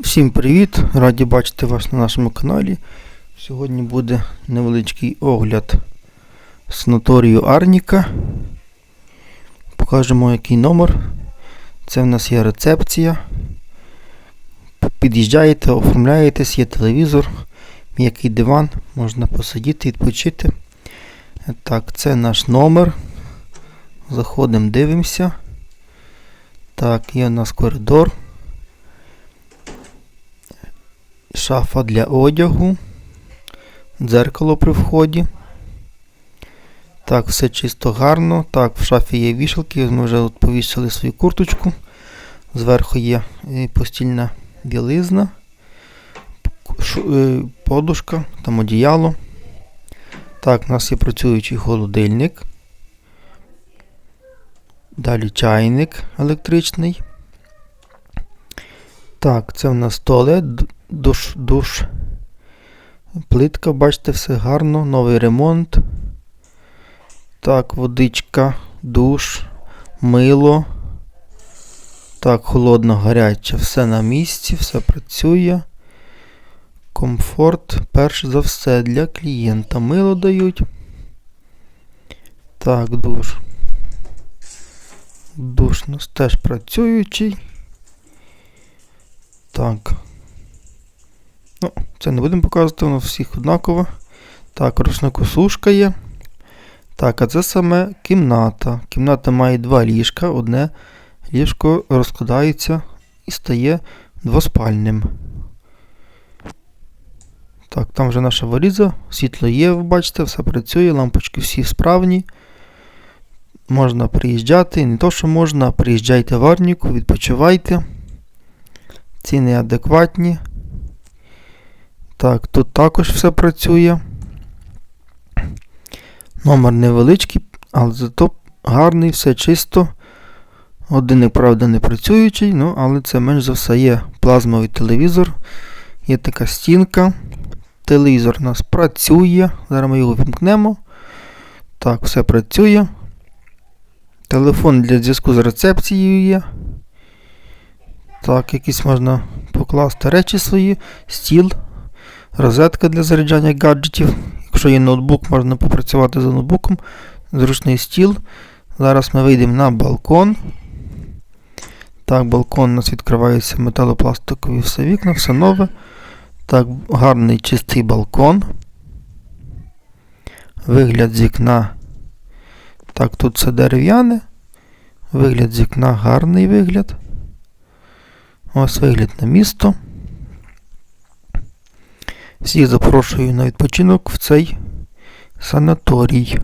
Всім привіт! Раді бачити вас на нашому каналі. Сьогодні буде невеличкий огляд санаторію Арніка. Покажемо який номер. Це в нас є рецепція. Під'їжджаєте, оформляєтесь, є телевізор, м'який диван, можна посидіти, відпочити. Так, це наш номер. Заходимо, дивимося. Так, є у нас коридор. Шафа для одягу. Дзеркало при вході. Так, все чисто гарно. Так, в шафі є вішалки. Ми вже от повісили свою курточку. Зверху є е, постільна білизна, е, подушка, там одіяло. Так, у нас є працюючий холодильник. Далі чайник електричний. Так, це в нас туалет, душ, душ. Плитка, бачите, все гарно, новий ремонт. Так, водичка, душ, мило. Так, холодно, гаряче, все на місці, все працює. Комфорт, перш за все, для клієнта. Мило дають. Так, душ. Душ у нас теж працюючий. Так. Ну, це не будемо показувати, воно всіх однаково. Так, рушникосушка є. Так, а це саме кімната. Кімната має два ліжка. Одне ліжко розкладається і стає двоспальним. Так, там вже наша валіза. Світло є, ви бачите, все працює, лампочки всі справні. Можна приїжджати. Не то, що можна, приїжджайте в Арніку, відпочивайте. Ціни адекватні. Так, тут також все працює. Номер невеличкий, але зато гарний, все чисто. Годинник, правда, не працюючий, ну, але це менш за все є плазмовий телевізор. Є така стінка. Телевізор у нас працює. Зараз ми його вімкнемо. Так, все працює. Телефон для зв'язку з рецепцією є. Так, якісь можна покласти речі свої, стіл, розетка для заряджання гаджетів. Якщо є ноутбук, можна попрацювати за ноутбуком. Зручний стіл. Зараз ми вийдемо на балкон. Так, балкон у нас відкривається металопластикові все вікна, все нове. Так, гарний чистий балкон. Вигляд з вікна. Так, тут все дерев'яне. Вигляд з вікна гарний вигляд. Ось вигляд на місто. Всіх запрошую на відпочинок в цей санаторій.